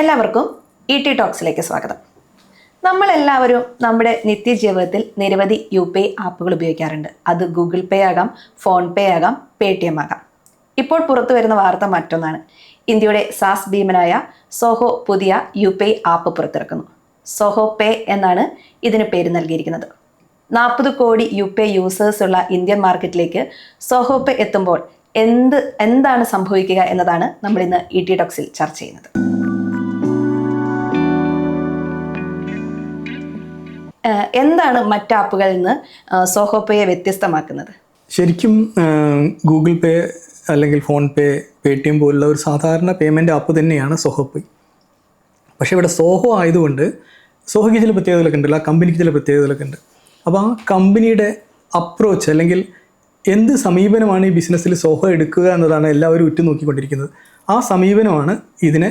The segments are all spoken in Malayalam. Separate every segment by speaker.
Speaker 1: എല്ലാവർക്കും ഇ ടി ടോക്സിലേക്ക് സ്വാഗതം. നമ്മളെല്ലാവരും നമ്മുടെ നിത്യജീവിതത്തിൽ നിരവധി യു പി ഐ ആപ്പുകൾ ഉപയോഗിക്കാറുണ്ട്. അത് ഗൂഗിൾ പേ ആകാം ഫോൺ പേ ആകാം പേ ടി എം ആകാം. ഇപ്പോൾ പുറത്തു വരുന്ന വാർത്ത മറ്റൊന്നാണ്. ഇന്ത്യയുടെ സാസ് ഭീമനായ സോഹോ പുതിയ യു പി ഐ ആപ്പ് പുറത്തിറക്കുന്നു. സോഹോ പേ എന്നാണ് ഇതിന് പേര് നൽകിയിരിക്കുന്നത്. നാൽപ്പത് കോടി യു പി ഐ യൂസേഴ്സ് ഉള്ള ഇന്ത്യൻ മാർക്കറ്റിലേക്ക് സോഹോ പേ എത്തുമ്പോൾ എന്ത് എന്താണ് സംഭവിക്കുക എന്നതാണ് നമ്മൾ ഇന്ന് ഇ ടി ടോക്സിൽ ചർച്ച ചെയ്യുന്നത്. എന്താണ് മറ്റ് ആപ്പുകളിൽ നിന്ന് സോഹോ പേയെ വ്യത്യസ്തമാക്കുന്നത്?
Speaker 2: ശരിക്കും ഗൂഗിൾ പേ അല്ലെങ്കിൽ PhonePe Paytm പോലുള്ള ഒരു സാധാരണ പേയ്മെന്റ് ആപ്പ് തന്നെയാണ് സോഹോ പേ. പക്ഷേ ഇവിടെ സോഹോ ആയതുകൊണ്ട് സോഹോയ്ക്ക് ചില പ്രത്യേകതകളൊക്കെ ഉണ്ടല്ലോ ആ കമ്പനിക്ക് ചില പ്രത്യേകതകളൊക്കെ ഉണ്ട്. അപ്പോൾ ആ കമ്പനിയുടെ അപ്രോച്ച് അല്ലെങ്കിൽ എന്ത് സമീപനമാണ് ഈ ബിസിനസ്സിൽ സോഹോ എടുക്കുക എന്നതാണ് എല്ലാവരും ഉറ്റുനോക്കിക്കൊണ്ടിരിക്കുന്നത്. ആ സമീപനമാണ് ഇതിനെ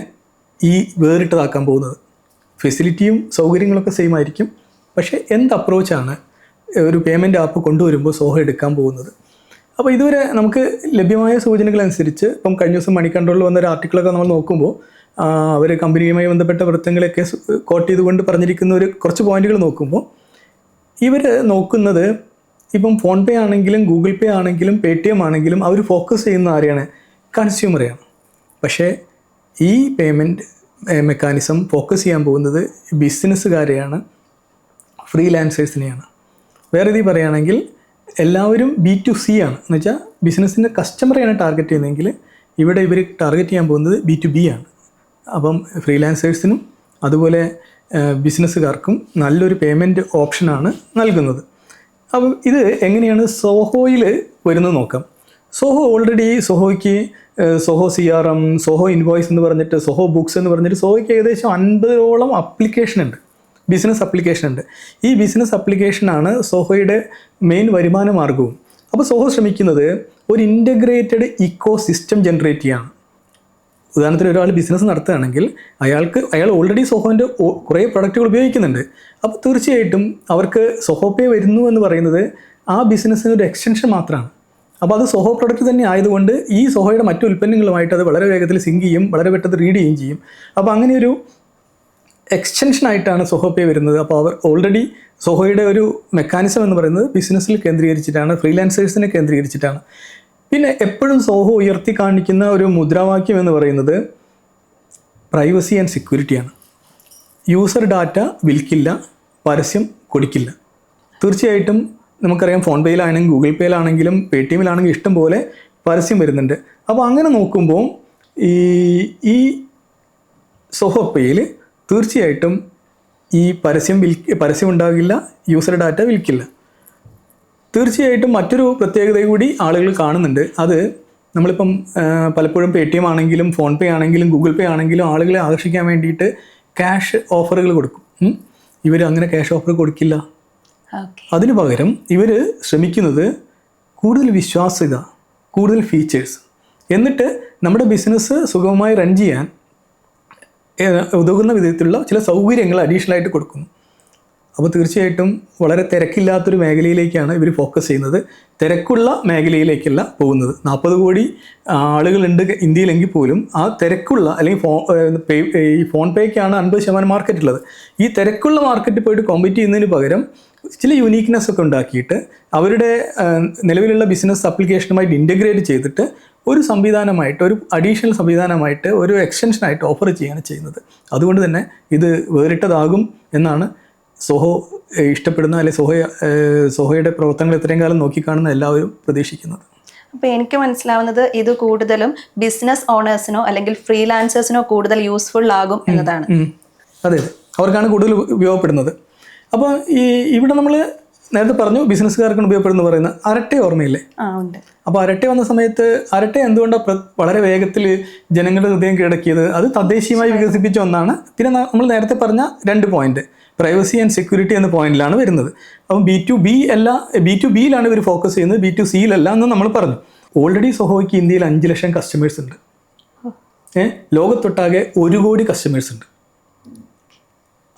Speaker 2: ഈ വേറിട്ടതാക്കാൻ പോകുന്നത്. ഫെസിലിറ്റിയും സൗകര്യങ്ങളൊക്കെ സെയിം ആയിരിക്കും. പക്ഷേ എന്ത് അപ്രോച്ചാണ് ഒരു പേയ്മെന്റ് ആപ്പ് കൊണ്ടുവരുമ്പോൾ സോഹോ എടുക്കാൻ പോകുന്നത്? അപ്പോൾ ഇതുവരെ നമുക്ക് ലഭ്യമായ സൂചനകൾ അനുസരിച്ച് ഇപ്പം കഴിഞ്ഞ ദിവസം മണി കൺട്രോളിൽ വന്ന ഒരു ആർട്ടിക്കിളൊക്കെ നമ്മൾ നോക്കുമ്പോൾ അവർ കമ്പനിയുമായി ബന്ധപ്പെട്ട വൃത്തങ്ങളൊക്കെ കോട്ട് ചെയ്തുകൊണ്ട് പറഞ്ഞിരിക്കുന്ന ഒരു കുറച്ച് പോയിന്റുകൾ നോക്കുമ്പോൾ ഇവർ നോക്കുന്നത് ഇപ്പം ഫോൺ പേ ആണെങ്കിലും ഗൂഗിൾ പേ ആണെങ്കിലും പേ ടി എം ആണെങ്കിലും അവർ ഫോക്കസ് ചെയ്യുന്ന ആരെയാണ്? കൺസ്യൂമറെയാണ് പക്ഷേ ഈ പേയ്മെന്റ് മെക്കാനിസം ഫോക്കസ് ചെയ്യാൻ പോകുന്നത് ബിസിനസ്സുകാരെയാണ് ഫ്രീലാൻസേഴ്സിനെയാണ് വേറെ ഇതിൽ പറയുകയാണെങ്കിൽ എല്ലാവരും ബി ടു സി ആണ്. എന്ന് വെച്ചാൽ ബിസിനസ്സിന്റെ കസ്റ്റമറെയാണ് ടാർഗറ്റ് ചെയ്യുന്നതെങ്കിൽ ഇവിടെ ഇവർ ടാർഗറ്റ് ചെയ്യാൻ പോകുന്നത് ബി ടു ബി ആണ്. അപ്പം ഫ്രീലാൻസേഴ്സിനും അതുപോലെ ബിസിനസ്സുകാർക്കും നല്ലൊരു പേയ്മെന്റ് ഓപ്ഷനാണ് നൽകുന്നത്. അപ്പം ഇത് എങ്ങനെയാണ് സോഹോയിൽ വരുന്നത് നോക്കാം. Zoho already സോഹോയ്ക്ക് Zoho C R M Zoho invoice എന്ന് പറഞ്ഞിട്ട് സോഹോ ബുക്സ് എന്ന് പറഞ്ഞിട്ട് സോഹോയ്ക്ക് ഏകദേശം അൻപതോളം അപ്ലിക്കേഷൻ ഉണ്ട്. ബിസിനസ് അപ്ലിക്കേഷൻ ഉണ്ട്. ഈ ബിസിനസ് അപ്ലിക്കേഷനാണ് സോഹോയുടെ മെയിൻ വരുമാന മാർഗവും അപ്പോൾ സോഹോ ശ്രമിക്കുന്നത് ഒരു ഇന്റഗ്രേറ്റഡ് ഇക്കോ സിസ്റ്റം ജനറേറ്റ് ചെയ്യാണ്. ഉദാഹരണത്തിന് ഒരാൾ ബിസിനസ് നടത്തുകയാണെങ്കിൽ അയാൾക്ക് അയാൾ ഓൾറെഡി സോഹോന്റെ കുറേ പ്രൊഡക്റ്റുകൾ ഉപയോഗിക്കുന്നുണ്ട്. അപ്പോൾ തീർച്ചയായിട്ടും അവർക്ക് സോഹോ പേ വരുന്നു എന്ന് പറയുന്നത് ആ ബിസിനസ്സിന് ഒരു എക്സ്റ്റൻഷൻ മാത്രമാണ്. അപ്പോൾ അത് സോഹോ പ്രൊഡക്റ്റ് തന്നെ ആയതുകൊണ്ട് ഈ സോഹോയുടെ മറ്റു ഉൽപ്പന്നങ്ങളുമായിട്ട് അത് വളരെ വേഗത്തിൽ സിങ്ക് ചെയ്യും വളരെ പെട്ടെന്ന് റീഡ് ചെയ്യുകയും ചെയ്യും. അപ്പോൾ അങ്ങനെ ഒരു എക്സ്റ്റൻഷൻ ആയിട്ടാണ് സോഹോ പേ വരുന്നത്. അപ്പോൾ അവർ ഓൾറെഡി സൊഹോയുടെ ഒരു മെക്കാനിസം എന്ന് പറയുന്നത് ബിസിനസ്സിൽ കേന്ദ്രീകരിച്ചിട്ടാണ് ഫ്രീലാൻസേഴ്സിനെ കേന്ദ്രീകരിച്ചിട്ടാണ്. പിന്നെ എപ്പോഴും സോഹോ ഉയർത്തി കാണിക്കുന്ന ഒരു മുദ്രാവാക്യം എന്ന് പറയുന്നത് പ്രൈവസി ആൻഡ് സെക്യൂരിറ്റിയാണ് യൂസർ ഡാറ്റ വിൽക്കില്ല പരസ്യം കൊടുക്കില്ല. തീർച്ചയായിട്ടും നമുക്കറിയാം ഫോൺ പേയിലാണെങ്കിലും ഗൂഗിൾ പേയിലാണെങ്കിലും പേ ടി എമ്മിലാണെങ്കിലും ഇഷ്ടം പോലെ പരസ്യം വരുന്നുണ്ട്. അപ്പോൾ അങ്ങനെ നോക്കുമ്പോൾ ഈ ഈ സോഹോ പേയിൽ തീർച്ചയായിട്ടും ഈ പരസ്യം വിൽ പരസ്യം ഉണ്ടാകില്ല യൂസർ ഡാറ്റ വിൽക്കില്ല. തീർച്ചയായിട്ടും മറ്റൊരു പ്രത്യേകത കൂടി ആളുകൾ കാണുന്നുണ്ട്. അത് നമ്മളിപ്പം പലപ്പോഴും പേ ടി എം ആണെങ്കിലും ഫോൺ പേ ആണെങ്കിലും ഗൂഗിൾ പേ ആണെങ്കിലും ആളുകളെ ആകർഷിക്കാൻ വേണ്ടിയിട്ട് ക്യാഷ് ഓഫറുകൾ കൊടുക്കും. ഇവർ അങ്ങനെ ക്യാഷ് ഓഫർ കൊടുക്കില്ല. അതിനു പകരം ഇവർ ശ്രമിക്കുന്നത് കൂടുതൽ വിശ്വാസ്യത കൂടുതൽ ഫീച്ചേഴ്സ് എന്നിട്ട് നമ്മുടെ ബിസിനസ് സുഗമമായി റൺ ചെയ്യാൻ ഉതകുന്ന വിധത്തിലുള്ള ചില സൗകര്യങ്ങൾ അഡീഷണൽ ആയിട്ട് കൊടുക്കുന്നു. അപ്പോൾ തീർച്ചയായിട്ടും വളരെ തിരക്കില്ലാത്തൊരു മേഖലയിലേക്കാണ് ഇവർ ഫോക്കസ് ചെയ്യുന്നത്. തിരക്കുള്ള മേഖലയിലേക്കല്ല പോകുന്നത്. നാൽപ്പത് കോടി ആളുകളുണ്ട് ഇന്ത്യയിലെങ്കിൽ പോലും ആ തിരക്കുള്ള അല്ലെങ്കിൽ ഫോ പേ ഈ ഫോൺ പേക്കാണ് അൻപത് ശതമാനം മാർക്കറ്റ് ഉള്ളത് ഈ തിരക്കുള്ള മാർക്കറ്റ് പോയിട്ട് കോമ്പറ്റ് ചെയ്യുന്നതിന് പകരം ചില യുനീക്നെസ് ഒക്കെ ഉണ്ടാക്കിയിട്ട് അവരുടെ നിലവിലുള്ള ബിസിനസ് അപ്ലിക്കേഷനുമായിട്ട് ഇന്റഗ്രേറ്റ് ചെയ്തിട്ട് ഒരു സംവിധാനമായിട്ട് ഒരു അഡീഷണൽ സംവിധാനമായിട്ട് ഒരു എക്സ്റ്റൻഷനായിട്ട് ഓഫർ ചെയ്യുകയാണ് ചെയ്യുന്നത്. അതുകൊണ്ട് തന്നെ ഇത് വേറിട്ടതാകും എന്നാണ് സോഹോ ഇഷ്ടപ്പെടുന്ന അല്ലെങ്കിൽ സോഹോ സോഹോയുടെ പ്രവർത്തനങ്ങൾ ഇത്രയും കാലം നോക്കിക്കാണുന്ന എല്ലാവരും പ്രതീക്ഷിക്കുന്നത്.
Speaker 1: അപ്പോൾ എനിക്ക് മനസ്സിലാവുന്നത് ഇത് കൂടുതലും ബിസിനസ് ഓണേഴ്സിനോ അല്ലെങ്കിൽ ഫ്രീലാൻസേഴ്സിനോ കൂടുതൽ യൂസ്ഫുൾ ആകും എന്നതാണ്.
Speaker 2: അതെ അവർക്കാണ് കൂടുതൽ ഉപയോഗപ്പെടുന്നത്. അപ്പോൾ ഈ ഇവിടെ നമ്മൾ നേരത്തെ പറഞ്ഞു ബിസിനസ്സുകാർക്ക് ഉപയോഗപ്പെടുന്ന പറയുന്ന അരട്ടെ ഓർമ്മയില്ലേ? അപ്പോൾ അരട്ടെ വന്ന സമയത്ത് അരട്ടെ എന്തുകൊണ്ടാണ് വളരെ വേഗത്തിൽ ജനങ്ങളുടെ ഹൃദയം കീഴടക്കിയത്? അത് തദ്ദേശീയമായി വികസിപ്പിച്ച ഒന്നാണ്. പിന്നെ നമ്മൾ നേരത്തെ പറഞ്ഞ രണ്ട് പോയിന്റ് പ്രൈവസി ആൻഡ് സെക്യൂരിറ്റി എന്ന പോയിന്റിലാണ് വരുന്നത്. അപ്പം ബി ടു ബി അല്ല ബി ടു ബിയിലാണ് ഇവർ ഫോക്കസ് ചെയ്യുന്നത്. ബി ടു സിയിലല്ല എന്ന് നമ്മൾ പറഞ്ഞു. ഓൾറെഡി സൊഹോയ്ക്ക് ഇന്ത്യയിൽ അഞ്ച് ലക്ഷം കസ്റ്റമേഴ്സ് ഉണ്ട്. ഏഹ് ലോകത്തൊട്ടാകെ ഒരു കോടി കസ്റ്റമേഴ്സ് ഉണ്ട്.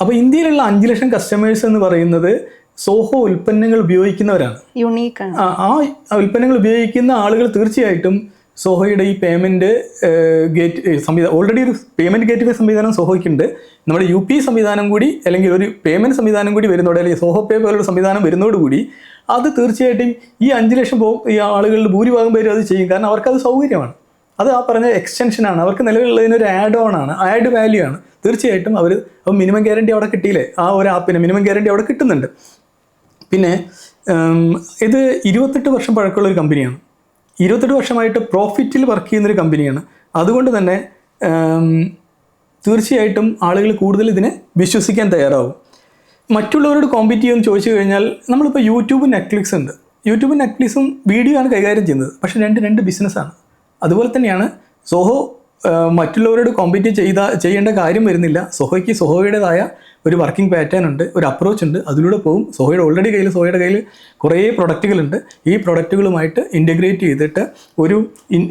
Speaker 2: അപ്പോൾ ഇന്ത്യയിലുള്ള അഞ്ച് ലക്ഷം കസ്റ്റമേഴ്സ് എന്ന് പറയുന്നത് സോഹോ ഉൽപ്പന്നങ്ങൾ ഉപയോഗിക്കുന്നവരാണ്.
Speaker 1: യുണീക്ക്
Speaker 2: ആ ഉൽപ്പന്നങ്ങൾ ഉപയോഗിക്കുന്ന ആളുകൾ തീർച്ചയായിട്ടും സോഹോയുടെ ഈ പേയ്മെന്റ് ഗേറ്റ് സംവിധാനം ഓൾറെഡി ഒരു പേയ്മെന്റ് ഗേറ്റ് വേ സംവിധാനം സോഹോയ്ക്കുണ്ട്. നമ്മുടെ യു പി സംവിധാനം കൂടി അല്ലെങ്കിൽ ഒരു പേയ്മെന്റ് സംവിധാനം കൂടി വരുന്നതോടെ അല്ലെങ്കിൽ സോഹോ പേ പോലുള്ള സംവിധാനം വരുന്നതോടുകൂടി അത് തീർച്ചയായിട്ടും ഈ അഞ്ച് ലക്ഷം പോ ഈ ആളുകളിൽ ഭൂരിഭാഗം പേരും അത് ചെയ്യും. കാരണം അവർക്കത് സൗകര്യമാണ്. അത് ആ പറഞ്ഞ എക്സ്റ്റൻഷനാണ് അവർക്ക് നിലവിലുള്ളതിന് ഒരു ആഡ് ഓൺ ആണ്. ആഡ് വാല്യൂ ആണ്. തീർച്ചയായിട്ടും അവർ മിനിമം ഗ്യാരണ്ടി അവിടെ കിട്ടിയില്ലേ? ആ ഒരു ആപ്പിന് മിനിമം ഗ്യാരണ്ടി അവിടെ കിട്ടുന്നുണ്ട്. പിന്നെ ഇത് ഇരുപത്തെട്ട് വർഷം പഴക്കമുള്ള ഒരു കമ്പനിയാണ്. ഇരുപത്തെട്ട് വർഷമായിട്ട് പ്രോഫിറ്റിൽ വർക്ക് ചെയ്യുന്നൊരു കമ്പനിയാണ്. അതുകൊണ്ട് തന്നെ തീർച്ചയായിട്ടും ആളുകൾ കൂടുതൽ ഇതിനെ വിശ്വസിക്കാൻ തയ്യാറാവും. മറ്റുള്ളവരോട് കോമ്പീറ്റ് ചെയ്യുമെന്ന് ചോദിച്ചു കഴിഞ്ഞാൽ നമ്മളിപ്പോൾ യൂട്യൂബ് നെറ്റ്ഫ്ലിക്സ് ഉണ്ട്. യൂട്യൂബും നെറ്റ്ഫ്ലിക്സും വീഡിയോ ആണ് കൈകാര്യം ചെയ്യുന്നത്. പക്ഷേ രണ്ട് രണ്ട് ബിസിനസ്സാണ് അതുപോലെ തന്നെയാണ് സോഹോ മറ്റുള്ളവരോട് കോമ്പീറ്റ് ചെയ്ത ചെയ്യേണ്ട കാര്യം വരുന്നില്ല. സോഹോയ്ക്ക് സോഹോയുടേതായ ഒരു വർക്കിംഗ് പാറ്റേൺ ഉണ്ട് ഒരു അപ്രോച്ച് ഉണ്ട് അതിലൂടെ പോകും. സോഹയുടെ ഓൾറെഡി കയ്യിൽ സോഹയുടെ കയ്യിൽ കുറേ പ്രൊഡക്റ്റുകളുണ്ട് ഈ പ്രൊഡക്റ്റുകളുമായിട്ട് ഇന്റഗ്രേറ്റ് ചെയ്തിട്ട് ഒരു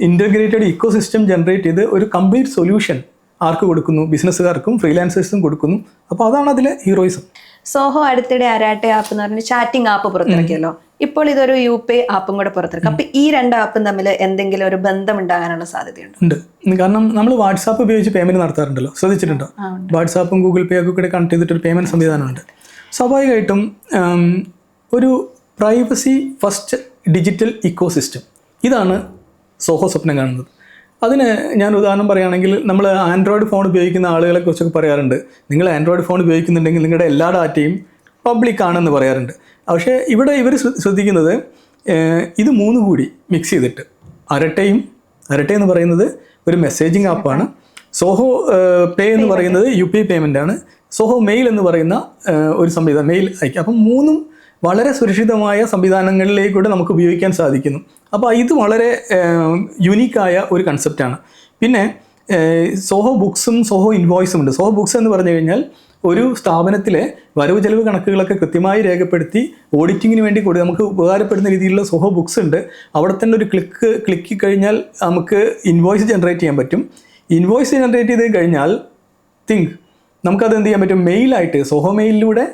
Speaker 2: ഇന്റഗ്രേറ്റഡ് ഇക്കോ സിസ്റ്റം ജനറേറ്റ് ചെയ്ത് ഒരു കംപ്ലീറ്റ് സൊല്യൂഷൻ ആർക്ക് കൊടുക്കുന്നു? ബിസിനസ്സുകാർക്കും ഫ്രീലാൻസേഴ്സും കൊടുക്കുന്നു. അപ്പോൾ അതാണ് അതിലെ ഹീറോയിസം
Speaker 1: സോഹോ അടുത്തിടെ അരാട്ടെ ആപ്പ് എന്ന് പറഞ്ഞ ചാറ്റിംഗ് ആപ്പ് പുറത്തിറക്കിയല്ലോ. ഇപ്പോൾ ഇതൊരു യു പേ ആപ്പും കൂടെ പുറത്തിറക്കും. അപ്പൊ ഈ രണ്ട് ആപ്പും തമ്മിൽ എന്തെങ്കിലും ഒരു ബന്ധം ഉണ്ടാകാനുള്ള സാധ്യതയുണ്ട്?
Speaker 2: ഉണ്ട്. കാരണം നമ്മൾ വാട്സാപ്പ് ഉപയോഗിച്ച് പേയ്മെന്റ് നടത്താറുണ്ടല്ലോ. ശ്രദ്ധിച്ചിട്ടുണ്ടോ?
Speaker 1: വാട്സ്ആപ്പും
Speaker 2: വാട്സാപ്പും ഗൂഗിൾ പേ ഒക്കെ കൂടെ കണക്ട് ചെയ്തിട്ട് ഒരു പേയ്മെന്റ് സംവിധാനമുണ്ട്. സ്വാഭാവികമായിട്ടും ഒരു പ്രൈവസി ഫസ്റ്റ് ഡിജിറ്റൽ ഇക്കോസിസ്റ്റം ഇതാണ് സോഹോ സ്വപ്നം കാണുന്നത്. അതിന് ഞാൻ ഉദാഹരണം പറയുകയാണെങ്കിൽ നമ്മൾ ആൻഡ്രോയിഡ് ഫോൺ ഉപയോഗിക്കുന്ന ആളുകളെ കുറിച്ചൊക്കെ പറയാറുണ്ട്. നിങ്ങൾ ആൻഡ്രോയിഡ് ഫോൺ ഉപയോഗിക്കുന്നുണ്ടെങ്കിൽ നിങ്ങളുടെ എല്ലാ ഡാറ്റയും പബ്ലിക് ആണെന്ന് പറയാറുണ്ട്. പക്ഷേ ഇവിടെ ഇവർ ശ്രദ്ധിക്കുന്നത് ഇത് മൂന്ന് കൂടി മിക്സ് ചെയ്തിട്ട്. അരട്ടയും അരട്ടെ എന്ന് പറയുന്നത് ഒരു മെസ്സേജിങ് ആപ്പാണ് സോഹോ പേ എന്ന് പറയുന്നത് യു പി ഐ പേയ്മെന്റ് ആണ്. സോഹോ മെയിൽ എന്ന് പറയുന്ന ഒരു സംവിധാനം മെയിൽ അയക്കുക അപ്പം മൂന്നും വളരെ സുരക്ഷിതമായ സംവിധാനങ്ങളിലേക്കൂടെ നമുക്ക് ഉപയോഗിക്കാൻ സാധിക്കുന്നു. അപ്പോൾ ഇത് വളരെ യുനീക്കായ ഒരു കൺസെപ്റ്റാണ് പിന്നെ സോഹോ ബുക്സും സോഹോ ഇൻവോയ്സും ഉണ്ട്. സോഹോ ബുക്സ് എന്ന് പറഞ്ഞു കഴിഞ്ഞാൽ ഒരു സ്ഥാപനത്തിലെ വരവ് ചെലവ് കണക്കുകളൊക്കെ കൃത്യമായി രേഖപ്പെടുത്തി ഓഡിറ്റിങ്ങിന് വേണ്ടി കൂടി നമുക്ക് ഉപകാരപ്പെടുന്ന രീതിയിലുള്ള സോഹോ ബുക്സ് ഉണ്ട്. അവിടെ തന്നെ ഒരു ക്ലിക്ക് ക്ലിക്ക് കഴിഞ്ഞാൽ നമുക്ക് ഇൻവോയ്സ് ജനറേറ്റ് ചെയ്യാൻ പറ്റും. ഇൻവോയ്സ് ജനറേറ്റ് ചെയ്ത് കഴിഞ്ഞാൽ തിങ്ക് നമുക്കത് എന്ത് ചെയ്യാൻ പറ്റും? മെയിലായിട്ട് സോഹോ മെയിലിലൂടെ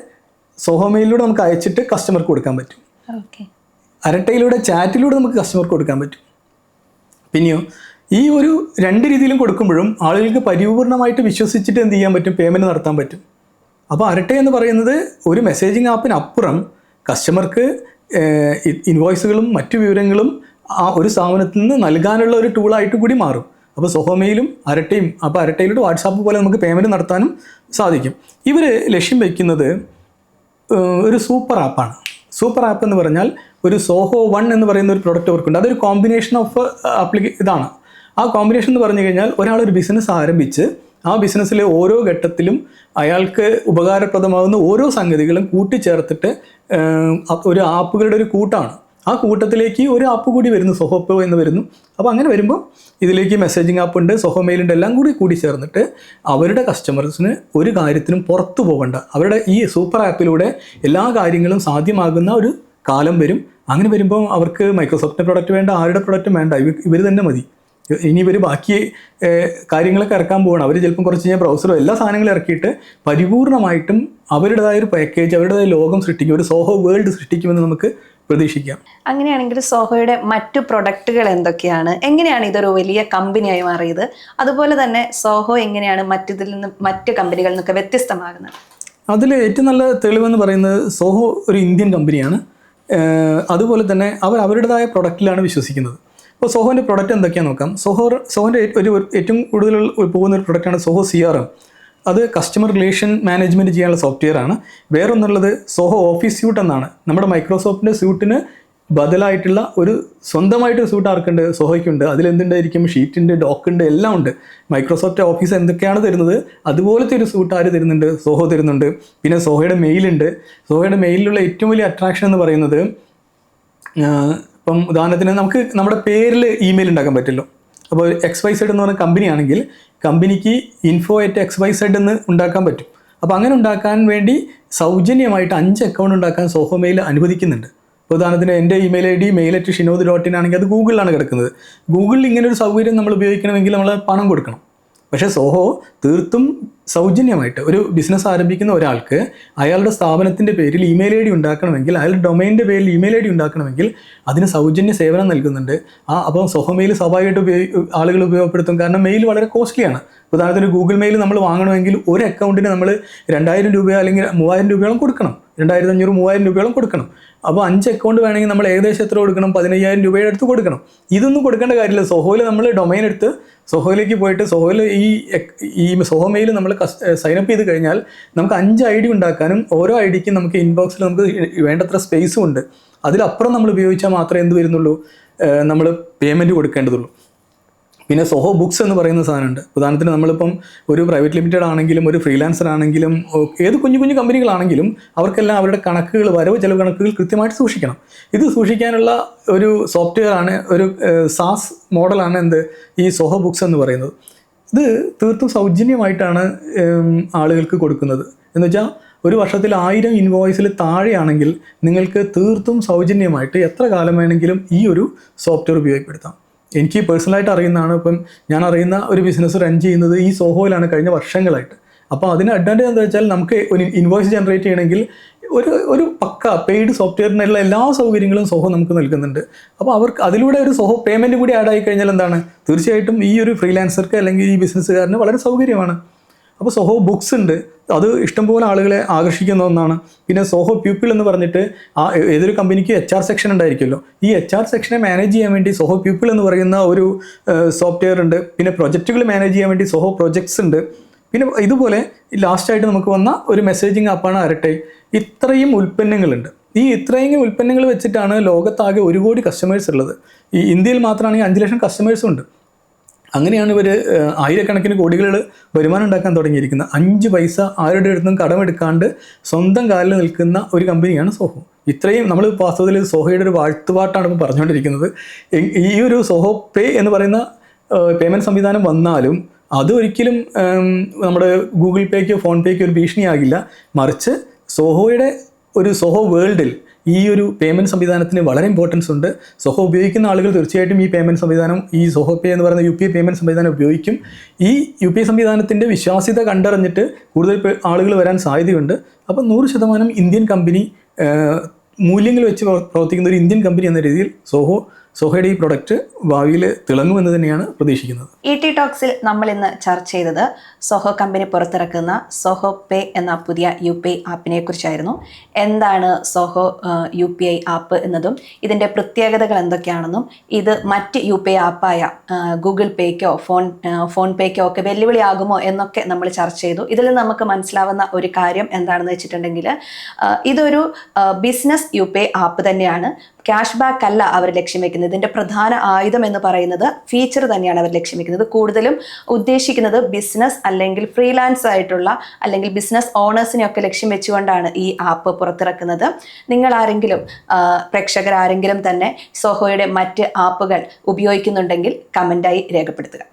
Speaker 2: സോഹോ മെയിലിലൂടെ നമുക്ക് അയച്ചിട്ട് കസ്റ്റമർക്ക് കൊടുക്കാൻ പറ്റും. അരട്ടയിലൂടെ ചാറ്റിലൂടെ നമുക്ക് കസ്റ്റമർക്ക് കൊടുക്കാൻ പറ്റും. പിന്നെയോ ഈ ഒരു രണ്ട് രീതിയിലും കൊടുക്കുമ്പോഴും ആളുകൾക്ക് പരിപൂർണമായിട്ട് വിശ്വസിച്ചിട്ട് എന്ത് ചെയ്യാൻ പറ്റും? പേയ്മെന്റ് നടത്താൻ പറ്റും. അപ്പോൾ അരട്ടെ എന്ന് പറയുന്നത് ഒരു മെസ്സേജിങ് ആപ്പിനപ്പുറം കസ്റ്റമർക്ക് ഇൻവോയ്സുകളും മറ്റു വിവരങ്ങളും ആ ഒരു സ്ഥാപനത്തിൽ നിന്ന് നൽകാനുള്ള ഒരു ടൂളായിട്ട് കൂടി മാറും. അപ്പോൾ സൊഹോമയിലും അരട്ടയും അപ്പോൾ അരട്ടയിലൂടെ വാട്സാപ്പ് പോലെ നമുക്ക് പേയ്മെന്റ് നടത്താനും സാധിക്കും. ഇവർ ലക്ഷ്യം വയ്ക്കുന്നത് ഒരു സൂപ്പർ ആപ്പാണ്. സൂപ്പർ ആപ്പ് എന്ന് പറഞ്ഞാൽ ഒരു സോഹോ വൺ എന്ന് പറയുന്ന ഒരു പ്രൊഡക്റ്റ് അവർക്കുണ്ട്. അതൊരു കോമ്പിനേഷൻ ഓഫ് ആപ്ലിക്കേ ഇതാണ്. ആ കോമ്പിനേഷൻ എന്ന് പറഞ്ഞു കഴിഞ്ഞാൽ ഒരാൾ ഒരു ബിസിനസ് ആരംഭിച്ച് ആ ബിസിനസ്സിലെ ഓരോ ഘട്ടത്തിലും അയാൾക്ക് ഉപകാരപ്രദമാകുന്ന ഓരോ സംഗതികളും കൂട്ടിച്ചേർത്തിട്ട് ഒരു ആപ്പുകളുടെ ഒരു കൂട്ടാണ്. ആ കൂട്ടത്തിലേക്ക് ഒരു ആപ്പ് കൂടി വരുന്നു സൊഹോപ്പോ എന്ന് വരുന്നു. അപ്പോൾ അങ്ങനെ വരുമ്പോൾ ഇതിലേക്ക് മെസ്സേജിങ് ആപ്പ് ഉണ്ട് സൊഹോ മെയിലുണ്ട് എല്ലാം കൂടി കൂടി ചേർന്നിട്ട് അവരുടെ കസ്റ്റമേഴ്സിന് ഒരു കാര്യത്തിനും പുറത്തു പോകണ്ട. അവരുടെ ഈ സൂപ്പർ ആപ്പിലൂടെ എല്ലാ കാര്യങ്ങളും സാധ്യമാകുന്ന ഒരു കാലം വരും. അങ്ങനെ വരുമ്പോൾ അവർക്ക് മൈക്രോസോഫ്റ്റിന്റെ പ്രൊഡക്റ്റ് വേണ്ട ആരുടെ പ്രൊഡക്റ്റും വേണ്ട ഇവർ തന്നെ മതി. ഇനി ഇവർ ബാക്കി കാര്യങ്ങളൊക്കെ ഇറക്കാൻ പോകണം അവർ ചിലപ്പം കുറച്ച് കഴിഞ്ഞാൽ ബ്രൗസറും എല്ലാ സാധനങ്ങളും ഇറക്കിയിട്ട് പരിപൂർണമായിട്ടും അവരുടേതായ ഒരു പാക്കേജ് അവരുടേതായ ലോകം സൃഷ്ടിക്കും ഒരു സോഹോ വേൾഡ് സൃഷ്ടിക്കുമെന്ന് നമുക്ക് പ്രതീക്ഷിക്കാം.
Speaker 1: അങ്ങനെയാണെങ്കിൽ സോഹോയുടെ മറ്റു പ്രൊഡക്റ്റുകൾ എന്തൊക്കെയാണ്? എങ്ങനെയാണ് ഇതൊരു വലിയ കമ്പനിയായി മാറിയത്? അതുപോലെ തന്നെ സോഹോ എങ്ങനെയാണ് മറ്റിതിൽ നിന്ന് മറ്റ് കമ്പനികളിൽ നിന്നൊക്കെ വ്യത്യസ്തമാകുന്നത്?
Speaker 2: അതിൽ ഏറ്റവും നല്ല തെളിവെന്ന് പറയുന്നത് സോഹോ ഒരു ഇന്ത്യൻ കമ്പനിയാണ് അതുപോലെ തന്നെ അവർ അവരുടേതായ പ്രൊഡക്റ്റിലാണ് വിശ്വസിക്കുന്നത്. അപ്പോൾ സോഹോന്റെ പ്രൊഡക്റ്റ് എന്തൊക്കെയാണെന്ന് നോക്കാം. സോഹോ സോഹോന്റെ ഒരു ഏറ്റവും കൂടുതൽ പോകുന്ന ഒരു പ്രൊഡക്റ്റാണ് സോഹോ സി ആർ എം. അത് കസ്റ്റമർ റിലേഷൻ മാനേജ്മെന്റ് ചെയ്യാനുള്ള സോഫ്റ്റ്വെയർ ആണ്. വേറൊന്നുള്ളത് സോഹോ ഓഫീസ് സ്യൂട്ട് എന്നാണ്. നമ്മുടെ മൈക്രോസോഫ്റ്റിന്റെ സ്യൂട്ടിന് ബദലായിട്ടുള്ള ഒരു സ്വന്തമായിട്ട് സ്യൂട്ട് ആർക്കുണ്ട്? സോഹോയ്ക്കുണ്ട് അതിലെന്തുണ്ടായിരിക്കും? ഷീറ്റുണ്ട് ഡോക്കുണ്ട് എല്ലാം ഉണ്ട് മൈക്രോസോഫ്റ്റ് ഓഫീസ് എന്തൊക്കെയാണ് തരുന്നത്? അതുപോലത്തെ ഒരു സ്യൂട്ട് ആര് തരുന്നുണ്ട്? സോഹോ തരുന്നുണ്ട്. പിന്നെ സോഹയുടെ മെയിലുണ്ട് സോഹയുടെ മെയിലിലുള്ള ഏറ്റവും വലിയ അട്രാക്ഷൻ എന്ന് പറയുന്നത് ഇപ്പം ഉദാഹരണത്തിന് നമുക്ക് നമ്മുടെ പേരിൽ ഇമെയിൽ ഉണ്ടാക്കാൻ പറ്റുമല്ലോ അപ്പോൾ എക്സ് വൈ സെഡ് എന്ന് പറഞ്ഞ കമ്പനി ആണെങ്കിൽ കമ്പനിക്ക് info at X Y Z എന്ന് ഉണ്ടാക്കാൻ പറ്റും. അപ്പോൾ അങ്ങനെ ഉണ്ടാക്കാൻ വേണ്ടി സൗജന്യമായിട്ട് അഞ്ച് അക്കൗണ്ട് ഉണ്ടാക്കാൻ സോഹോ മെയിൽ അനുവദിക്കുന്നുണ്ട്. ഉദാഹരണത്തിന് എന്റെ email I D mail at Shinod dot in ആണെങ്കിൽ അത് ഗൂഗിളിലാണ് കിടക്കുന്നത്. ഗൂഗിളിൽ ഇങ്ങനെ ഒരു സൗകര്യം നമ്മൾ ഉപയോഗിക്കണമെങ്കിൽ നമ്മൾ പണം കൊടുക്കണം. പക്ഷേ സോഹോ തീർത്തും സൗജന്യമായിട്ട് ഒരു ബിസിനസ് ആരംഭിക്കുന്ന ഒരാൾക്ക് അയാളുടെ സ്ഥാപനത്തിന്റെ പേരിൽ ഇമെയിൽ ഐ ഡി ഉണ്ടാക്കണമെങ്കിൽ അയാളുടെ ഡൊമൈന്റെ പേരിൽ ഇമെയിൽ ഐ ഡി ഉണ്ടാക്കണമെങ്കിൽ അതിന് സൗജന്യ സേവനം നൽകുന്നുണ്ട്. ആ അപ്പം സോഹോ മെയിൽ സ്വാഭാവികമായിട്ട് ഉപയോഗി ആളുകൾ ഉപയോഗപ്പെടുത്തും. കാരണം മെയിൽ വളരെ കോസ്റ്റ്ലിയാണ് ഉദാഹരണത്തിന് ഗൂഗിൾ മെയിൽ നമ്മൾ വാങ്ങണമെങ്കിൽ ഒരു അക്കൗണ്ടിന് നമ്മൾ രണ്ടായിരം രൂപ അല്ലെങ്കിൽ മൂവായിരം രൂപയോളം കൊടുക്കണം. രണ്ടായിരത്തി അഞ്ഞൂറ് മൂവായിരം രൂപയോളം കൊടുക്കണം. അപ്പോൾ അഞ്ച് അക്കൗണ്ട് വേണമെങ്കിൽ നമ്മൾ ഏകദേശം എത്ര കൊടുക്കണം? പതിനയ്യായിരം രൂപയുടെ അടുത്ത് കൊടുക്കണം. ഇതൊന്നും കൊടുക്കേണ്ട കാര്യമില്ല. സോഹോയിൽ നമ്മൾ ഡൊമൈൻ എടുത്ത് സോഹോയിലേക്ക് പോയിട്ട് സോഹോയിൽ ഈ ഈ സോഹോ മെയിൽ നമ്മൾ അപ്പ് ചെയ്ത് കഴിഞ്ഞാൽ നമുക്ക് അഞ്ച് ഐ ഡി ഉണ്ടാക്കാനും ഓരോ ഐ ഡിക്കും നമുക്ക് ഇൻബോക്സിൽ നമുക്ക് വേണ്ടത്ര സ്പേസും ഉണ്ട്. അതിലപ്പുറം നമ്മൾ ഉപയോഗിച്ചാൽ മാത്രമേ എന്ത് വരുന്നുള്ളൂ? നമ്മൾ പേയ്മെന്റ് കൊടുക്കേണ്ടതുള്ളൂ. പിന്നെ സോഹോ ബുക്സ് എന്ന് പറയുന്ന സാധനമുണ്ട്. ഉദാഹരണത്തിന് നമ്മളിപ്പം ഒരു പ്രൈവറ്റ് ലിമിറ്റഡ് ആണെങ്കിലും ഒരു ഫ്രീലാൻസർ ആണെങ്കിലും ഏത് കുഞ്ഞു കുഞ്ഞു കമ്പനികളാണെങ്കിലും അവർക്കെല്ലാം അവരുടെ കണക്കുകൾ വരവ് ചെലവ് കണക്കുകൾ കൃത്യമായിട്ട് സൂക്ഷിക്കണം. ഇത് സൂക്ഷിക്കാനുള്ള ഒരു സോഫ്റ്റ്വെയർ ആണ് ഒരു സാസ് മോഡലാണ് എന്ത്? ഈ സോഹോ ബുക്സ് എന്ന് പറയുന്നത്. ഇത് തീർത്തും സൗജന്യമായിട്ടാണ് ആളുകൾക്ക് കൊടുക്കുന്നത്. എന്ന് വെച്ചാൽ ഒരു വർഷത്തിൽ ആയിരം ഇൻവോയ്സിൽ താഴെയാണെങ്കിൽ നിങ്ങൾക്ക് തീർത്തും സൗജന്യമായിട്ട് എത്ര കാലം വേണമെങ്കിലും ഈ ഒരു സോഫ്റ്റ്വെയർ ഉപയോഗപ്പെടുത്താം. എനിക്ക് പേഴ്സണലായിട്ട് അറിയുന്നതാണ്. ഇപ്പം ഞാൻ അറിയുന്ന ഒരു ബിസിനസ് റൺ ചെയ്യുന്നത് ഈ സോഹോയിലാണ് കഴിഞ്ഞ വർഷങ്ങളായിട്ട്. അപ്പോൾ അതിന് അഡ്വാന്റേജ് എന്താ വെച്ചാൽ നമുക്ക് ഒരു ഇൻവോയ്സ് ജനറേറ്റ് ചെയ്യണമെങ്കിൽ ഒരു ഒരു പക്ക പെയ്ഡ് സോഫ്റ്റ്വെയറിനുള്ള എല്ലാ സൗകര്യങ്ങളും സോഹോ നമുക്ക് നൽകുന്നുണ്ട്. അപ്പോൾ അവർക്ക് അതിലൂടെ ഒരു സോഹോ പേയ്മെന്റ് കൂടി ആഡ് ആയി കഴിഞ്ഞാൽ എന്താണ്? തീർച്ചയായിട്ടും ഈ ഒരു ഫ്രീലാൻസർക്ക് അല്ലെങ്കിൽ ഈ ബിസിനസ്സുകാരന് വളരെ സൗകര്യമാണ്. അപ്പോൾ സോഹോ ബുക്സ് ഉണ്ട്. അത് ഇഷ്ടംപോലെ ആളുകളെ ആകർഷിക്കുന്ന ഒന്നാണ്. പിന്നെ സോഹോ പ്യൂപ്പിൾ എന്ന് പറഞ്ഞിട്ട് ആ ഏതൊരു കമ്പനിക്ക് എച്ച് ആർ സെക്ഷൻ ഉണ്ടായിരിക്കുമല്ലോ. ഈ എച്ച് ആർ സെക്ഷനെ മാനേജ് ചെയ്യാൻ വേണ്ടി സോഹോ പ്യൂപ്പിൾ എന്ന് പറയുന്ന ഒരു സോഫ്റ്റ്വെയർ ഉണ്ട്. പിന്നെ പ്രൊജക്റ്റുകൾ മാനേജ് ചെയ്യാൻ വേണ്ടി സോഹോ പ്രൊജക്ട്സ് ഉണ്ട്. പിന്നെ ഇതുപോലെ ലാസ്റ്റായിട്ട് നമുക്ക് വന്ന ഒരു മെസ്സേജിങ് ആപ്പാണ് അരട്ടെ. ഇത്രയും ഉൽപ്പന്നങ്ങളുണ്ട്. ഈ ഇത്രയും ഉൽപ്പന്നങ്ങൾ വെച്ചിട്ടാണ് ലോകത്താകെ ഒരു കോടി കസ്റ്റമേഴ്സ് ഉള്ളത്. ഈ ഇന്ത്യയിൽ മാത്രമാണെങ്കിൽ അഞ്ച് ലക്ഷം കസ്റ്റമേഴ്സും ഉണ്ട്. അങ്ങനെയാണ് ഇവർ ആയിരക്കണക്കിന് കോടികൾ വരുമാനം ഉണ്ടാക്കാൻ തുടങ്ങിയിരിക്കുന്നത്. അഞ്ച് പൈസ ആരുടെ അടുത്തും കടമെടുക്കാണ്ട് സ്വന്തം കാലിൽ നിൽക്കുന്ന ഒരു കമ്പനിയാണ് സോഹോ. ഇത്രയും നമ്മൾ വാസ്തവത്തിൽ സോഹോയുടെ ഒരു വാഴ്ത്തുപാട്ടാണ് ഇപ്പോൾ പറഞ്ഞുകൊണ്ടിരിക്കുന്നത്. ഈ- ഒരു സോഹോ പേ എന്ന് പറയുന്ന പേയ്മെന്റ് സംവിധാനം വന്നാലും അത് ഒരിക്കലും നമ്മുടെ ഗൂഗിൾ പേക്കോ ഫോൺ പേക്കോ ഒരു ഭീഷണിയാകില്ല. മറിച്ച് സോഹോയുടെ ഒരു സോഹോ വേൾഡിൽ ഈ ഒരു പേയ്മെന്റ് സംവിധാനത്തിന് വളരെ ഇമ്പോർട്ടൻസ് ഉണ്ട്. സൊഹോ ഉപയോഗിക്കുന്ന ആളുകൾ തീർച്ചയായിട്ടും ഈ പേയ്മെന്റ് സംവിധാനം ഈ സൊഹോ പേ എന്ന് പറയുന്ന യു പി ഐ പേയ്മെന്റ് സംവിധാനം ഉപയോഗിക്കും. ഈ യു പി ഐ സംവിധാനത്തിന്റെ വിശ്വാസ്യത കണ്ടറിഞ്ഞിട്ട് കൂടുതൽ ആളുകൾ വരാൻ സാധ്യതയുണ്ട്. അപ്പം നൂറ് ശതമാനം ഇന്ത്യൻ കമ്പനി മൂല്യങ്ങൾ വെച്ച് പ്രവർത്തിക്കുന്ന ഒരു ഇന്ത്യൻ കമ്പനി എന്ന രീതിയിൽ സോഹോ സോഹയുടെ ഈ പ്രൊഡക്റ്റ് ഭാവിയിൽ തിളങ്ങുമെന്ന് തന്നെയാണ് പ്രതീക്ഷിക്കുന്നത്.
Speaker 1: ഇ ടി ടോക്സിൽ നമ്മൾ ഇന്ന് ചർച്ച ചെയ്തത് സോഹോ കമ്പനി പുറത്തിറക്കുന്ന സോഹോ പേ എന്ന പുതിയ യു പി ഐ ആപ്പിനെ കുറിച്ചായിരുന്നു. എന്താണ് Zoho U P I app എന്നതും ഇതിന്റെ പ്രത്യേകതകൾ എന്തൊക്കെയാണെന്നും ഇത് മറ്റ് യു പി ഐ ആപ്പായ ഗൂഗിൾ പേക്കോ ഫോൺ ഫോൺ പേക്കോ ഒക്കെ വെല്ലുവിളിയാകുമോ എന്നൊക്കെ നമ്മൾ ചർച്ച ചെയ്തു. ഇതിൽ നിന്ന് നമുക്ക് മനസ്സിലാവുന്ന ഒരു കാര്യം എന്താണെന്ന് വെച്ചിട്ടുണ്ടെങ്കിൽ ഇതൊരു business U P I app തന്നെയാണ്. ക്യാഷ് ബാക്ക് അല്ല അവർ ലക്ഷ്യം വെക്കുന്നത്. ഇതിന്റെ പ്രധാന ആയുധം എന്ന് പറയുന്നത് ഫീച്ചർ തന്നെയാണ് അവർ ലക്ഷ്യം വെക്കുന്നത്. കൂടുതലും ഉദ്ദേശിക്കുന്നത് ബിസിനസ് അല്ലെങ്കിൽ ഫ്രീലാൻസ് ആയിട്ടുള്ള അല്ലെങ്കിൽ ബിസിനസ് ഓണേഴ്സിനെ ഒക്കെ ലക്ഷ്യം വെച്ചുകൊണ്ടാണ് ഈ ആപ്പ് പുറത്തിറക്കുന്നത്. നിങ്ങൾ ആരെങ്കിലും ആരെങ്കിലും തന്നെ സോഹോയുടെ മറ്റ് ആപ്പുകൾ ഉപയോഗിക്കുന്നുണ്ടെങ്കിൽ കമന്റായി രേഖപ്പെടുത്തുക.